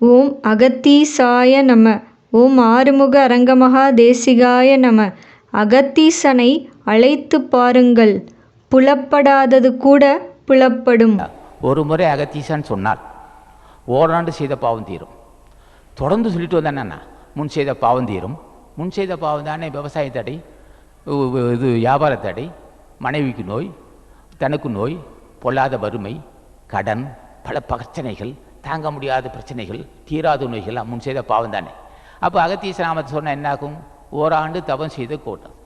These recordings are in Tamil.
ஓம் அகத்தீசாய நம. ஓம் ஆறுமுக அரங்கமகா தேசிகாய நம. அகத்தீசனை அழைத்துப் பாருங்கள். புலப்படாதது கூட புலப்படும். ஒரு முறை அகத்தீசன் சொன்னால் ஓராண்டு செய்த பாவம் தீரும். தொடர்ந்து சொல்லிட்டு வந்தேன் முன் செய்த பாவம் தீரும். முன் செய்த பாவம் தானே விவசாய தடை இது வியாபார தடை மனைவிக்கு நோய் தனக்கு நோய் பொல்லாத வறுமை கடன் பல பிரச்சனைகள் தாங்க முடியாத பிரச்சனைகள் தீராத நோய்கள் முன் செய்த பாவம் தானே. அப்போ அகத்தீச நாமத்தை சொன்னால் என்னாகும்? ஓராண்டு தவம் செய்த கூட்டம்.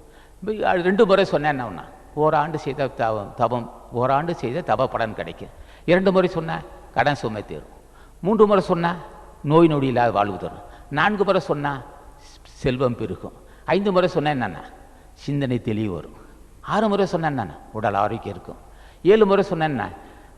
ரெண்டு முறை சொன்னேன் என்ன ஒண்ணா? ஓராண்டு செய்த தவம் தவம் ஓராண்டு செய்த தவ பலன் கிடைக்கும். இரண்டு முறை சொன்னால் கடன் சுமை தீரும். மூன்று முறை சொன்னால் நோய் நொடி இல்லாத வாழ்வு தரும். நான்கு முறை சொன்னால் செல்வம் பெருகும். ஐந்து முறை சொன்னால் என்னென்னா சிந்தனை தெளிவு வரும். ஆறு முறை சொன்னால் என்னென்ன உடல் ஆரோக்கியம் இருக்கும். ஏழு முறை சொன்னேன்னா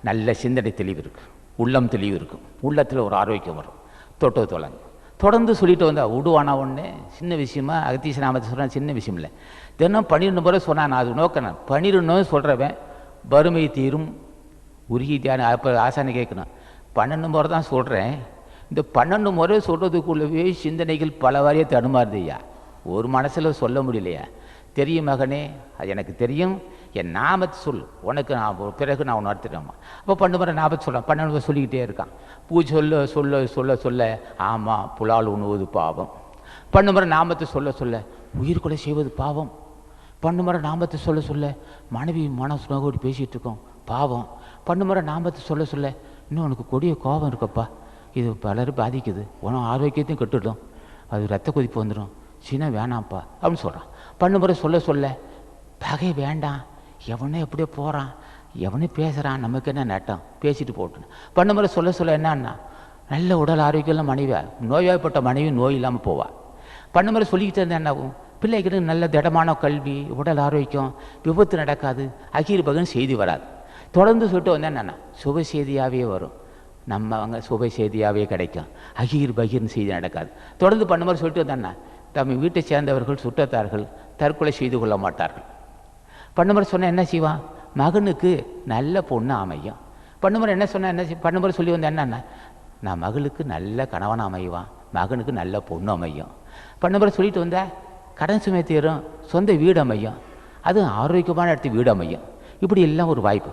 நல்ல சிந்தனை தெளிவு இருக்கும். உள்ளம் தெளிவு இருக்கும். உள்ளத்தில் ஒரு ஆரோக்கியம் வரும். தொட்டு தொலைங்க. தொடர்ந்து சொல்லிட்டு வந்தா விடுவானா ஒன்று சின்ன விஷயமா அகத்தீச நாமத்தை சொன்னால் சின்ன விஷயம் இல்லை. தினம் பன்னிரெண்டு முறை சொன்னான் நான் அது நோக்கினேன் பன்னிரெண்டு சொல்கிறவன் வறுமை தீரும். உருகி தியானம் அப்போ ஆசானி கேட்கணும். பன்னெண்டு முறை தான் சொல்கிறேன் இந்த பன்னெண்டு முறை சொல்கிறதுக்குள்ளவே சிந்தனைகள் பல வாரியாக தடுமாறுதையா ஒரு மனசில் சொல்ல முடியலையா? தெரியும் மகனே அது எனக்கு தெரியும். என் நாமத்தை சொல். உனக்கு நான் பிறகு நான் உணர்த்துறேம்மா அப்போ பண்ண முறை நாமத்தை சொல்கிறான் பன்னெண்டு முறை சொல்லிக்கிட்டே இருக்கான். பூ சொல்ல சொல்ல சொல்ல சொல்ல ஆமாம் புலால் உண்ணுவது பாவம். பண்ண முறை நாமத்தை சொல்ல சொல்ல உயிர் கொலை செய்வது பாவம். பண்ணு முறை நாமத்தை சொல்ல சொல்ல மனைவி மனசு நோக்கோடி பேசிகிட்டு இருக்கோம். பாவம். பண்ணு முறை நாமத்தை சொல்ல சொல்ல இன்னும் உனக்கு கொடிய கோபம் இருக்கப்பா. இது பலரும் பாதிக்குது. உனக்கு ஆரோக்கியத்தையும் கெட்டுடும். அது ரத்த கொதிப்பு வந்துடும் சீனா வேணாம்ப்பா. அப்படின்னு சொல்கிறான் பண்ணு முறை சொல்ல சொல்ல பகை வேண்டாம். எவனே எப்படியோ போகிறான் எவனே பேசுகிறான் நமக்கு என்ன நட்டம்? பேசிட்டு போட்டுன்னு. பண்ண முறை சொல்ல சொல்ல என்னன்னா நல்ல உடல் ஆரோக்கியம் மனைவியாக நோய்வாய்ப்பட்ட மனைவி நோய் இல்லாமல் போவாள் பண்ண முறை சொல்லிக்கிட்டு இருந்தா என்ன ஆகும்? பிள்ளைகளுக்கு நல்ல திடமான கல்வி உடல் ஆரோக்கியம் விபத்து நடக்காது அகீர் பகன் செய்தி வராது. தொடர்ந்து சொல்லிட்டு வந்தேன் என்னன்னா சுப செய்தியாகவே வரும். நம்ம அவங்க சுப செய்தியாகவே கிடைக்கும். அகீர் பகீர்னு செய்தி நடக்காது. தொடர்ந்து பண்ண மாதிரி சொல்லிட்டு வந்தான்னா தம் வீட்டை சேர்ந்தவர்கள் சுற்றத்தார்கள் தற்கொலை செய்து கொள்ள மாட்டார்கள். பண்ணுமுறை சொன்னால் என்ன செய்வான் மகனுக்கு நல்ல பொண்ணு அமையும். பண்ணுமுறை என்ன சொன்னால் என்ன செய்- பண்ணுமுறை சொல்லி வந்த என்ன நான் மகளுக்கு நல்ல கணவன் அமைவான் மகனுக்கு நல்ல பொண்ணு அமையும். பண்ணுமுறை சொல்லிட்டு வந்த கடன் சுமை தீரும் சொந்த வீடு அமையும். அதுவும் ஆரோக்கியமான இடத்து வீடு அமையும். இப்படி எல்லாம் ஒரு வாய்ப்பு.